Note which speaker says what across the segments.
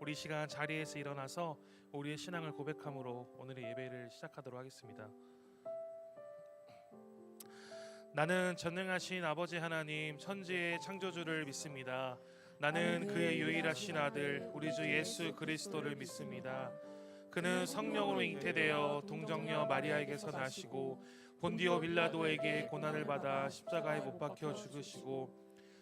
Speaker 1: 우리 이 시간 자리에서 일어나서 우리의 신앙을 고백함으로 오늘의 예배를 시작하도록 하겠습니다. 나는 전능하신 아버지 하나님 천지의 창조주를 믿습니다. 나는 그의 유일하신 아들 우리 주 예수 그리스도를 믿습니다. 그는 성령으로 잉태되어 동정녀 마리아에게서 나시고 본디오 빌라도에게 고난을 받아 십자가에 못 박혀 죽으시고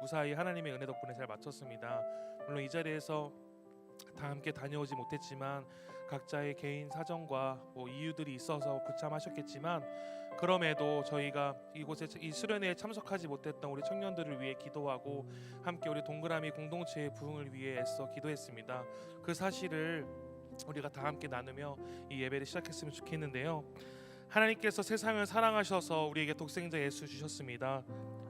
Speaker 1: 무사히 하나님의 은혜 덕분에 잘 마쳤습니다. 물론 이 자리에서 다 함께 다녀오지 못했지만 각자의 개인 사정과 뭐 이유들이 있어서 불참하셨겠지만 그럼에도 저희가 이곳에 이 수련회에 참석하지 못했던 우리 청년들을 위해 기도하고 함께 우리 동그라미 공동체의 부흥을 위해 애써 기도했습니다. 그 사실을 우리가 다 함께 나누며 이 예배를 시작했으면 좋겠는데요. 하나님께서 세상을 사랑하셔서 우리에게 독생자 예수 주셨습니다.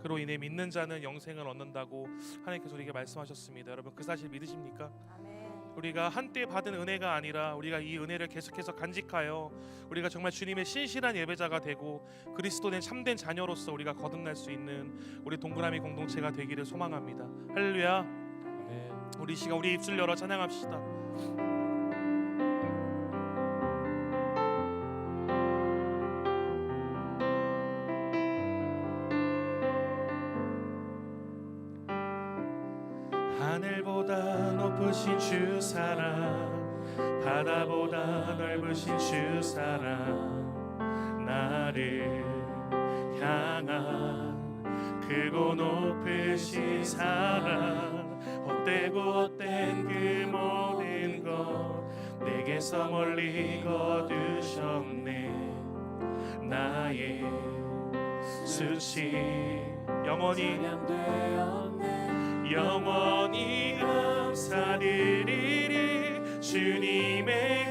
Speaker 1: 그로 인해 믿는 자는 영생을 얻는다고 하나님께서 우리에게 말씀하셨습니다. 여러분 그 사실 믿으십니까?
Speaker 2: 아멘.
Speaker 1: 우리가 한때 받은 은혜가 아니라 우리가 이 은혜를 계속해서 간직하여 우리가 정말 주님의 신실한 예배자가 되고 그리스도의 참된 자녀로서 우리가 거듭날 수 있는 우리 동그라미 공동체가 되기를 소망합니다. 할렐루야. 우리 시간 우리 입술 열어 찬양합시다. 크고 높으신 사랑 헛되고 헛된 그 모든 것 내게서 멀리 거두셨네. 나의 수치 영원히 영원히 감사드리리 주님의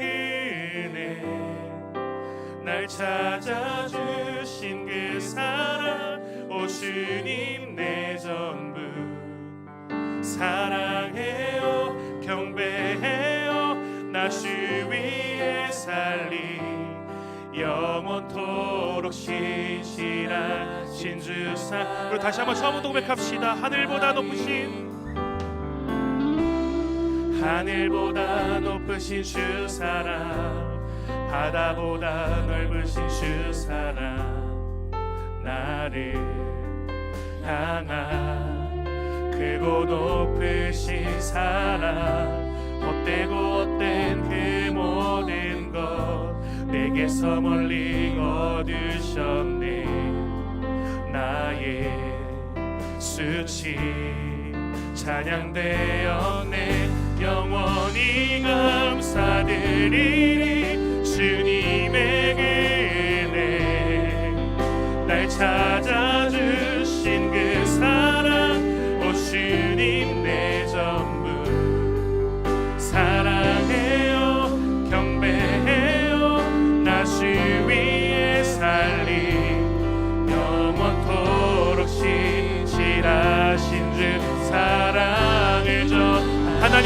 Speaker 1: 은혜. 날 사랑 오 주님 내 전부. 사랑해요 경배해요 나주 위에 살리. 영원토록 신실하신 주사 그리고 다시 한번 처음부터 고백합시다. 하늘보다 높으신 하늘보다 높으신 주 사랑. 바다보다 넓으신 주 사랑. 나를 향한 크고 높으신 사랑 헛되고 헛된 그 모든 것 내게서 멀리 거두셨네. 나의 수치 찬양되었네. 영원히 감사드리리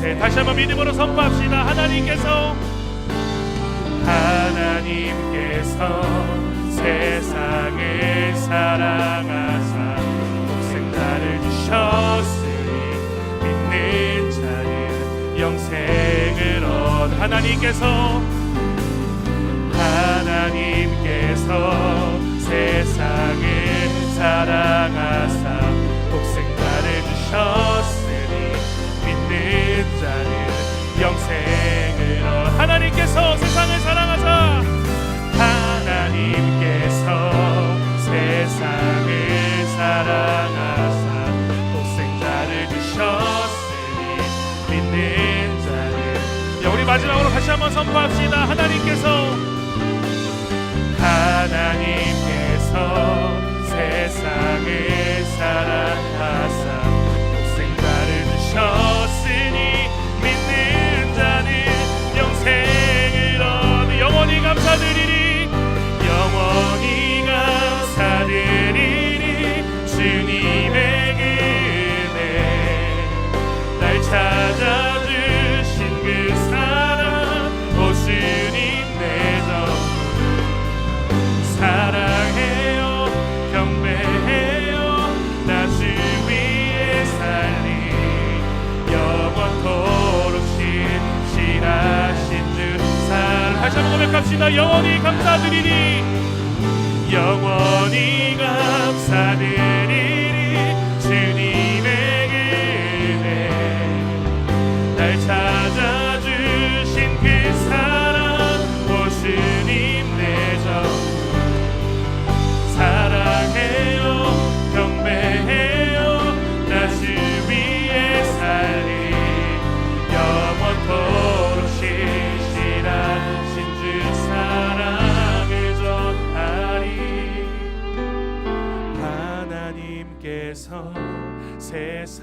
Speaker 1: 는 영생 다시 한번 믿음으로 선포합시다. 하나님께서 하나님께서 세상을 사랑하사 독생자를 주셨으니 믿는 자는 영생을 얻. 하나님께서 하나님께서 세상을 사랑하사 독생자를 주셨 하나님께서 세상을 사랑하자. 하나님께서 세상을 사랑하사 독생자를 주셨으니 믿는 자를. 네, 우리 마지막으로 다시 한번 선포합시다. 하나님께서 하나님께서 세상을 사랑하사 독생자를 주셨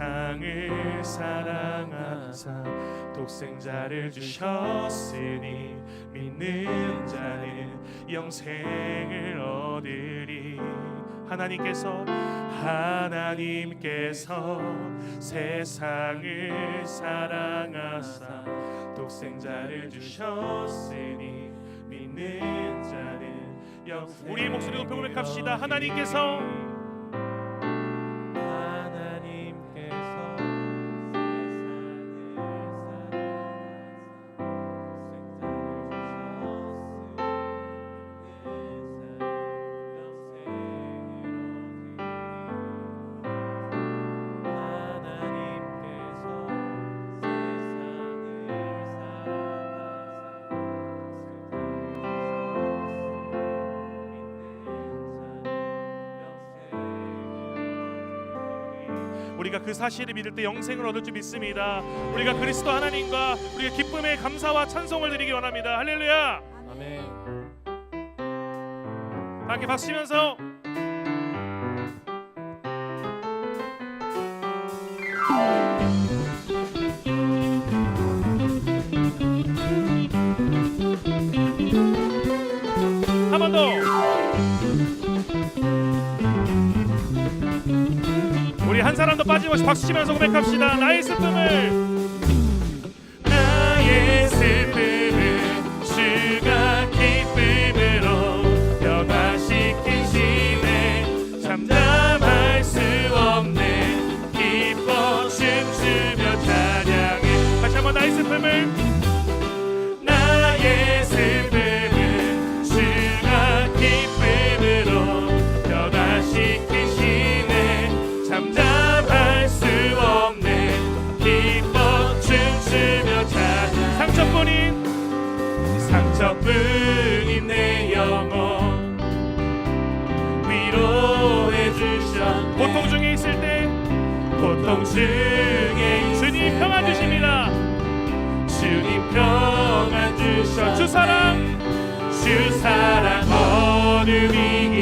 Speaker 1: 세상을 사랑하사 독생자를 주셨으니 믿는 자는 영생을 얻으리. 하나님께서 하나님께서 세상을 사랑하사 독생자를 주셨으니 믿는 자는 영 우리의 목소리 높여 고백합시다. 하나님께서 그 사실을 믿을 때 영생을 얻을 줄 믿습니다. 우리가 그리스도 하나님과 우리가 기쁨의 감사와 찬송을 드리기 원합니다. 할렐루야.
Speaker 3: 아멘.
Speaker 1: 함께 박수 치면서 사람도 빠짐없이 박수 치면서 고백합시다. 나의 슬픔을. 나의 슬픔을 주가 기쁨으로 변화시키시네 잠잠할 수 없네 기뻐 춤추며 찬양해. 다시 한번 나의 슬픔을 중에 주님 평안 주십니다. 주님 평안 주셔 주 사랑. 주 사랑. 어둠이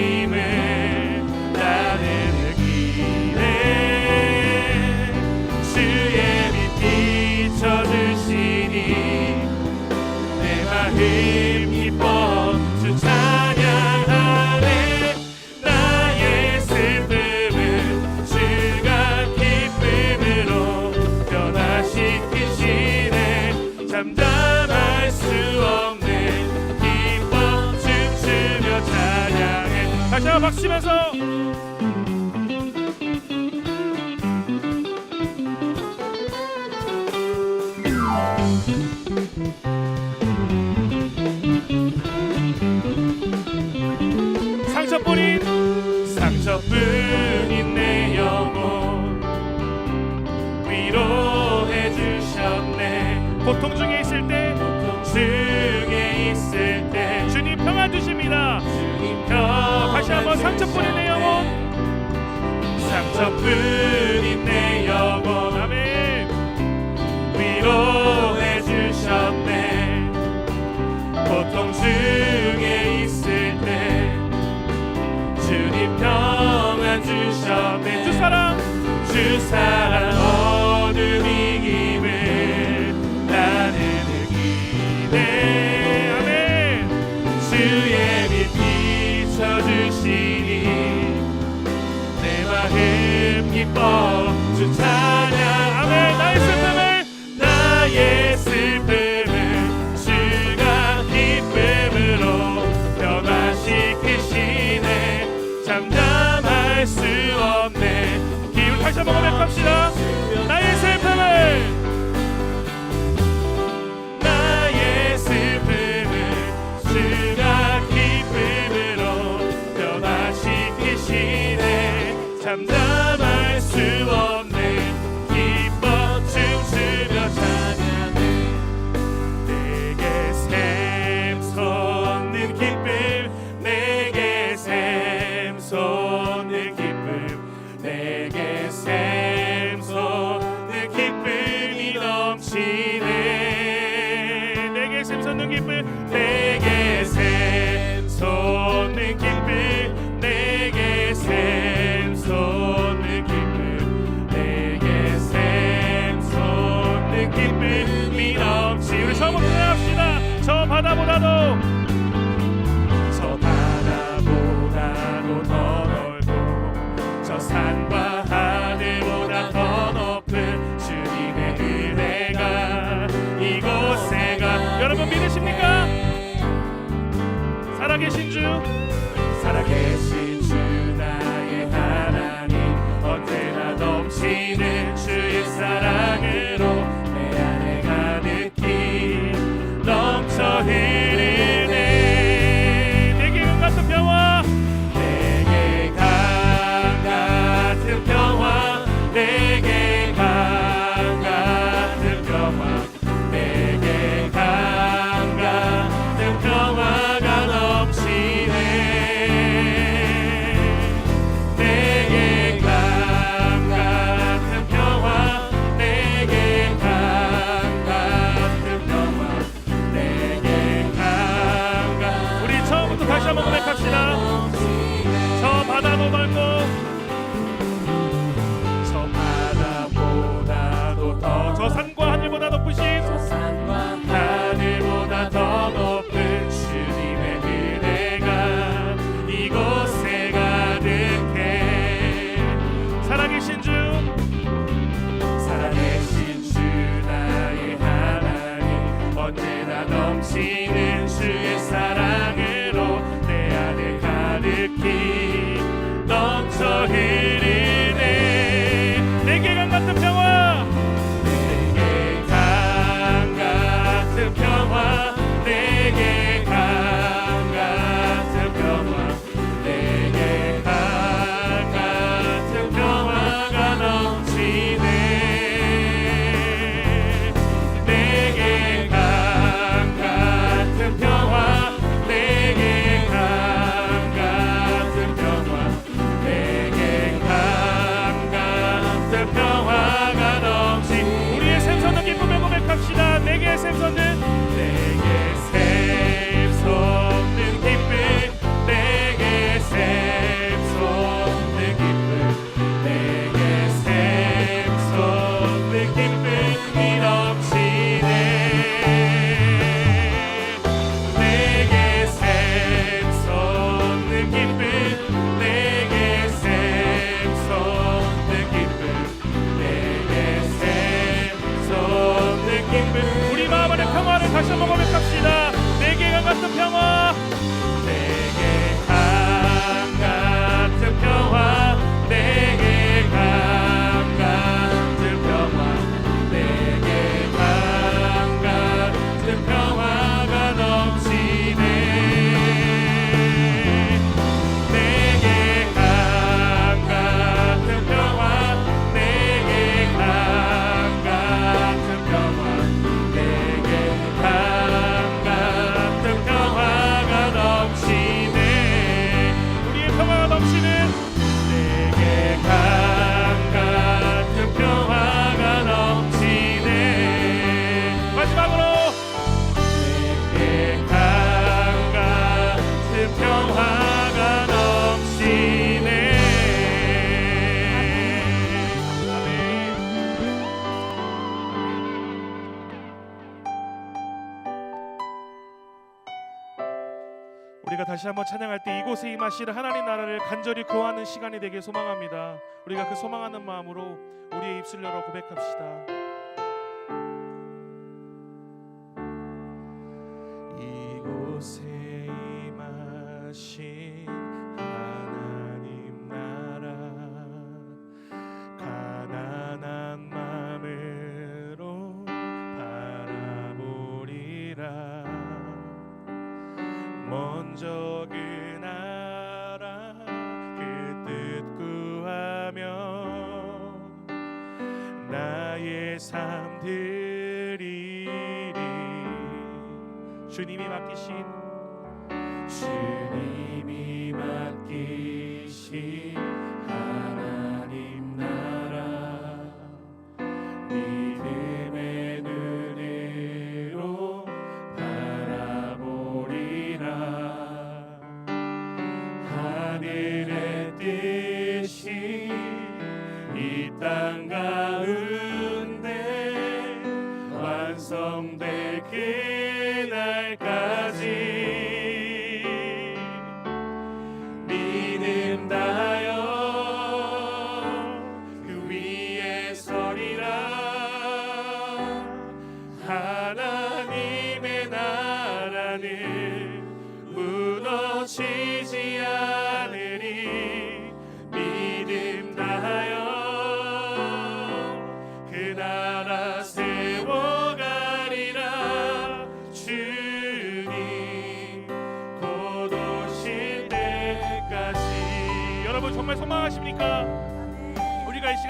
Speaker 1: 박수 치면서. 상처뿐인 상처뿐인 내 영혼. 위로해 주셨네. 고통 중에 저뿐인 내 영혼. 아멘. 위로해 주셨네. 고통 중에 있을 때 주님 평안 주셨네. 주 사랑. 주 사랑. 살아계신 주. dir King, dann zur Himmel. 우리가 다시 한번 찬양할 때 이곳에 임하실 하나님 나라를 간절히 구하는 시간이 되길 소망합니다. 우리가 그 소망하는 마음으로 우리의 입술 열어 고백합시다. 나의 삶 드리리 주님이 맡기신 주님이 맡기신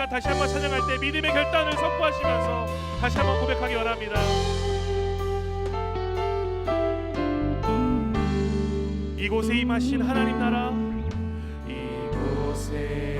Speaker 1: 시간 다시 한번 찬양할 때 믿음의 결단을 선포하시면서 다시 한번 고백하기 원합니다. 이곳에 임하신 하나님 나라 이곳에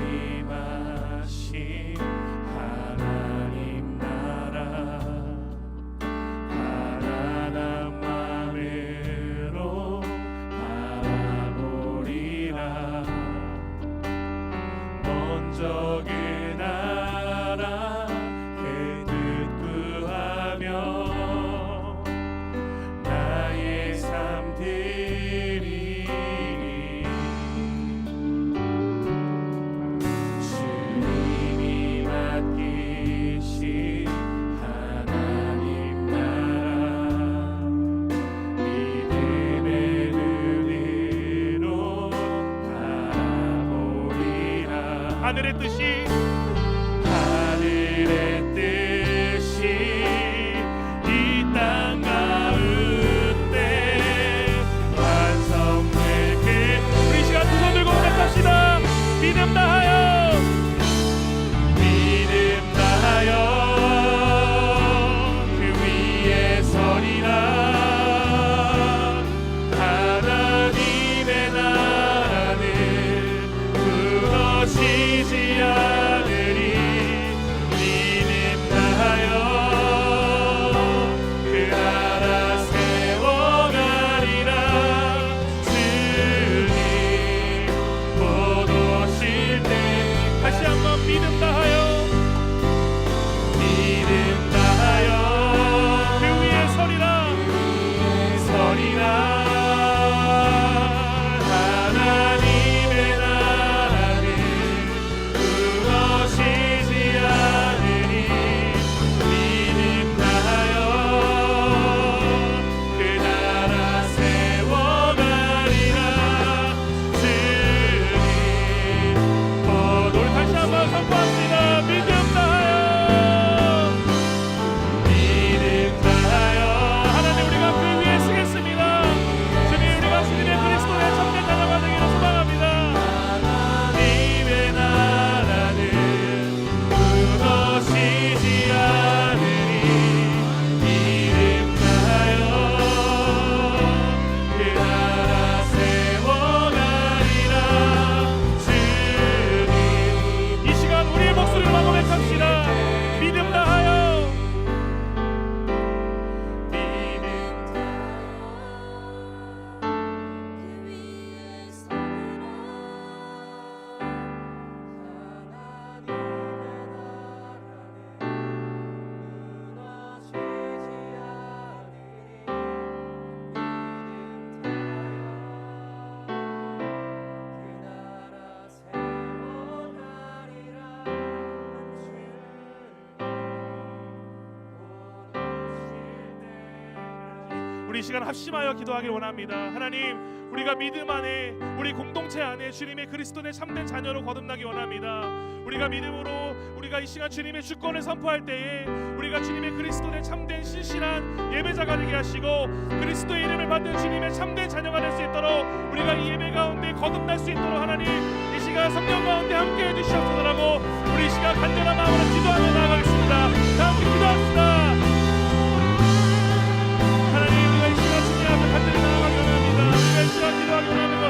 Speaker 1: 하늘의 뜻이 우리 이 시간 합심하여 기도하길 원합니다. 하나님, 우리가 믿음 안에 우리 공동체 안에 주님의 그리스도의 참된 자녀로 거듭나기 원합니다. 우리가 믿음으로 우리가 이 시간 주님의 주권을 선포할 때에 우리가 주님의 그리스도의 참된 신실한 예배자가 되게 하시고 그리스도의 이름을 받는 주님의 참된 자녀가 될 수 있도록 우리가 이 예배 가운데 거듭날 수 있도록 하나님 이 시간 성령 가운데 함께 해 주시옵소서라고 우리 이 시간 간절한 마음으로 기도하며 나아가겠습니다. 다 함께 기도합시다. Senhor,